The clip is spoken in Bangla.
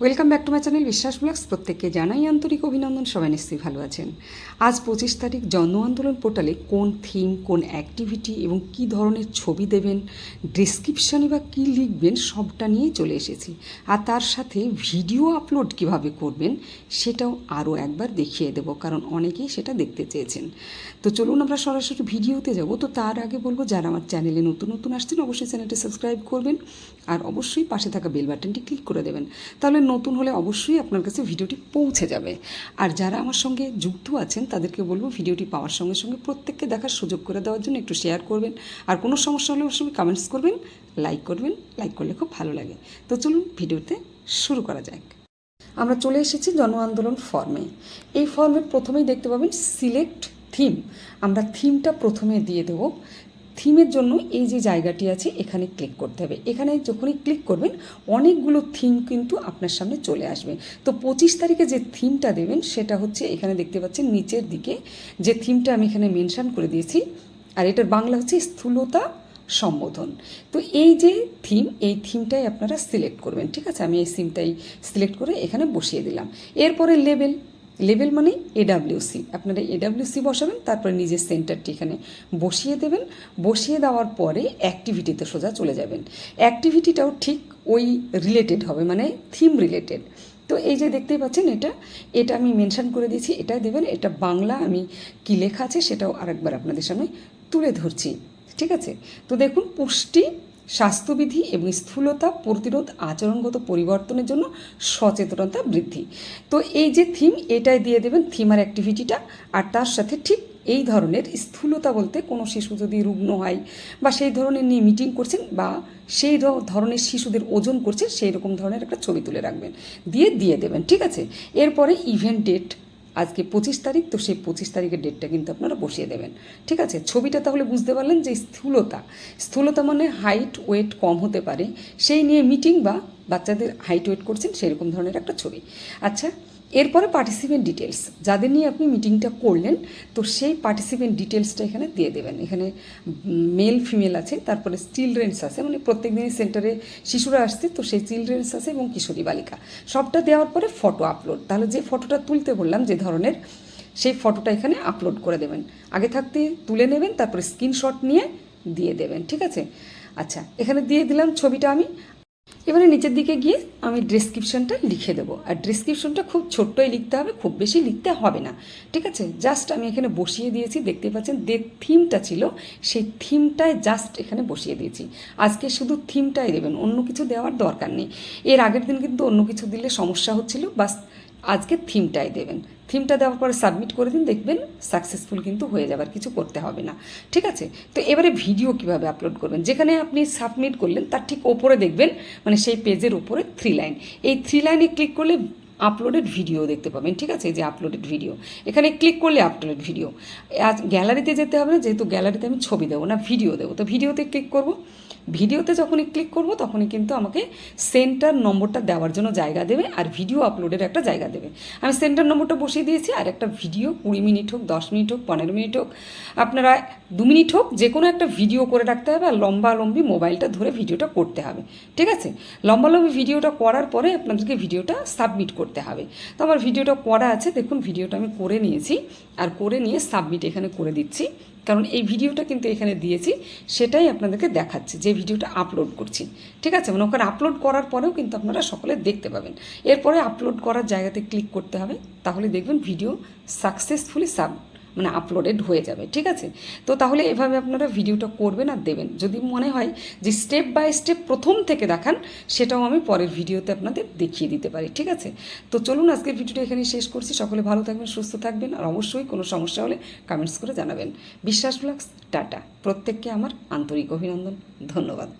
Welcome back to my channel Biswas blogs প্রত্যেককে জানাই আন্তরিক অভিনন্দন, সবাই নিশ্চয়ই ভালো আছেন। আজ পঁচিশ তারিখ, জন আন্দোলন পোর্টালে কোন থিম কোন অ্যাক্টিভিটি এবং কি ধরনের ছবি দেবেন ডিসক্রিপশানে বা কী লিখবেন, সবটা নিয়েই চলে এসেছি। আর তার সাথে ভিডিও আপলোড কীভাবে করবেন, সেটাও আরও একবার দেখিয়ে দেবো, কারণ অনেকেই সেটা দেখতে চেয়েছেন। তো চলুন আমরা সরাসরি ভিডিওতে যাব। তো তার আগে বলব, যারা আমার চ্যানেলে নতুন নতুন আসছেন, অবশ্যই চ্যানেলটি সাবস্ক্রাইব করবেন। আর অবশ্যই পাশে থাকা বেল বাটনটি ক্লিক করে দেবেন। তাহলে নতুন হলে অবশ্যই আপনার কাছে ভিডিওটি পৌঁছে যাবে। আর যারা আমার সঙ্গে যুক্ত আছেন, তাদেরকে বলব ভিডিওটি পাওয়ার সঙ্গে সঙ্গে প্রত্যেককে দেখার সুযোগ করে দেওয়ার জন্য একটু শেয়ার করবেন। আর কোনো সমস্যা হলে অবশ্যই কমেন্টস করবেন লাইক করবেন লাইক করলে খুব ভালো লাগে। তো চলুন ভিডিওতে শুরু করা যাক। আমরা চলে এসেছি জন আন্দোলন ফর্মে এই ফর্মে প্রথমেই দেখতে পাবেন সিলেক্ট থিম আমরা থিমটা প্রথমে দিয়ে দেব। থিমের জন্য এই যে জায়গাটি আছে, এখানে ক্লিক করতে হবে। এখানে যখনই ক্লিক করবেন, অনেকগুলো থিম কিন্তু আপনার সামনে চলে আসবে। তো পঁচিশ তারিখে যে থিমটা দেবেন, সেটা হচ্ছে এখানে দেখতে পাচ্ছেন নিচের দিকে যে থিমটা আমি এখানে মেনশান করে দিয়েছি, আর এটার বাংলা হচ্ছে স্থূলতা সম্বোধন। তো এই যে থিম, এই থিমটাই আপনারা সিলেক্ট করবেন, ঠিক আছে? আমি এই সিমটাই সিলেক্ট করে এখানে বসিয়ে দিলাম। এরপরে লেবেল লেবেল মানে এডাব্লিউসি আপনারা এডাব্লিউসি বসাবেন, তারপরে নিজের সেন্টারটি এখানে বসিয়ে দেবেন। বসিয়ে দেওয়ার পরে অ্যাক্টিভিটিতে সোজা চলে যাবেন। অ্যাক্টিভিটিটাও ঠিক ওই রিলেটেড হবে মানে থিম রিলেটেড। তো এই যে দেখতেই পাচ্ছেন এটা এটা আমি মেনশন করে দিয়েছি এটা দেবেন, এটা বাংলা আমি কি লেখা আছে সেটাও আরেকবার আপনাদের সামনে তুলে ধরছি। ঠিক আছে? তো দেখুন, পুষ্টি স্বাস্থ্যবিধি এবং স্থূলতা প্রতিরোধ আচরণগত পরিবর্তনের জন্য সচেতনতা বৃদ্ধি। তো এই যে থিম এটাই দিয়ে দেবেন থিম আর অ্যাক্টিভিটিটা আর তার সাথে ঠিক এই ধরনের স্থূলতা বলতে কোনো শিশু যদি রুগ্ন হয় বা সেই ধরনের নিয়ে মিটিং করছেন বা সেই ধরনের শিশুদের ওজন করছে, সেই রকম ধরনের একটা ছবি তুলে রাখবেন। দিয়ে দিয়ে দেবেন, ঠিক আছে? এরপরে ইভেন্ট ডেট আজকে পঁচিশ তারিখ, তো সেই পঁচিশ তারিখের ডেটটা কিন্তু আপনারা বসিয়ে দেবেন। ঠিক আছে? ছবিটা তাহলে বুঝতে পারলেন যে স্থূলতা। স্থূলতা মানে হাইট ওয়েট কম হতে পারে। সেই নিয়ে মিটিং বা বাচ্চাদের হাইট ওয়েট করছেন, সেরকম ধরনের একটা ছবি। আচ্ছা এরপরে পার্টিসিপেন্ট ডিটেলস যাদের নিয়ে আপনি মিটিংটা করলেন, তো সেই পার্টিসিপেন্ট ডিটেলসটা এখানে দিয়ে দেবেন। এখানে মেল ফিমেল আছে, তারপরে চিলড্রেন্স আছে মানে প্রত্যেক দিনই সেন্টারে শিশুরা আসছে, তো সেই চিলড্রেন্স আছে এবং কিশোরী বালিকা। সবটা দেওয়ার পরে ফটো আপলোড তাহলে যে ফটোটা তুলতে বললাম, যে ধরনের, সেই ফটোটা এখানে আপলোড করে দেবেন। আগে থাকতে তুলে নেবেন, তারপরে স্ক্রিনশট নিয়ে দিয়ে দেবেন, ঠিক আছে? আচ্ছা এখানে দিয়ে দিলাম ছবিটা আমি। এবারে নিচের দিকে গিয়ে আমি ডেসক্রিপশনটা লিখে দেবো। আর ডেসক্রিপশনটা খুব ছোট্টই লিখতে হবে, খুব বেশি লিখতে হবে না। ঠিক আছে? জাস্ট আমি এখানে বসিয়ে দিয়েছি, দেখতে পাচ্ছেন? যে থিমটা ছিল, সেই থিমটায় জাস্ট এখানে বসিয়ে দিয়েছি। আজকে শুধু থিমটাই দেবেন, অন্য কিছু দেওয়ার দরকার নেই। এর আগের দিন কিন্তু অন্য কিছু দিলে সমস্যা হচ্ছিল, বাস আজকে থিমটাই দেবেন। থিমটা দেওয়ার পরে সাবমিট করে দিন, দেখবেন সাকসেসফুল কিন্তু হয়ে যাবার কিছু করতে হবে না। ঠিক আছে? তো এবারে ভিডিও কীভাবে আপলোড করবেন? যেখানে আপনি সাবমিট করলেন, তার ঠিক ওপরে দেখবেন মানে সেই পেজের ওপরে থ্রি লাইন এই থ্রি লাইনে ক্লিক করলে আপলোডেড ভিডিও দেখতে পাবেন। ঠিক আছে? যে আপলোডেড ভিডিও এখানে ক্লিক করলে আপলোডেড ভিডিও আজ গ্যালারিতে যেতে হবে না, যেহেতু গ্যালারিতে আমি ছবি দেবো না ভিডিও দেবো। তো ভিডিওতে ক্লিক করব। ভিডিওতে যখনই ক্লিক করব, তখনই কিন্তু আমাকে সেন্টার নম্বরটা দেওয়ার জন্য জায়গা দেবে আর ভিডিও আপলোডের একটা জায়গা দেবে। আমি সেন্টার নম্বরটা বসিয়ে দিয়েছি, আর একটা ভিডিও কুড়ি মিনিট হোক, দশ মিনিট হোক, পনেরো মিনিট হোক, আপনারা দু মিনিট হোক, যে কোনো একটা ভিডিও করে রাখতে হবে, আর লম্বা লম্বি মোবাইলটা ধরে ভিডিওটা করতে হবে। ঠিক আছে? লম্বা লম্বি ভিডিওটা করার পরে আপনাদেরকে ভিডিওটা সাবমিট করতে হবে। তো আমার ভিডিওটা করা আছে, দেখুন ভিডিওটা আমি করে নিয়েছি, আর করে নিয়ে সাবমিট এখানে করে দিচ্ছি। কারণ এই ভিডিওটা কিন্তু এখানে দিয়েছি, সেটাই আপনাদেরকে দেখাচ্ছে, যে ভিডিওটা আপলোড করছি। ঠিক আছে? মানে ওখানে আপলোড করার পরেও কিন্তু আপনারা সকলে দেখতে পাবেন। এরপরে আপলোড করার জায়গাতে ক্লিক করতে হবে, তাহলে দেখবেন ভিডিও সাকসেসফুলি সাব মানে আপলোডেড হয়ে যাবে, ঠিক আছে? তো তাহলে এভাবে আপনারা ভিডিওটা করবেন আর দেবেন। যদি মনে হয় যে স্টেপ বাই স্টেপ প্রথম থেকে দেখান, সেটাও আমি পরের ভিডিওতে আপনাদের দেখিয়ে দিতে পারি, ঠিক আছে? তো চলুন আজকের ভিডিওটা এখানে শেষ করছি। সকলে ভালো থাকবেন, সুস্থ থাকবেন আর অবশ্যই কোনো সমস্যা হলে কমেন্টস করে জানাবেন। বিশ্বাস ব্লগস, টাটা। প্রত্যেককে আমার আন্তরিক অভিনন্দন, ধন্যবাদ।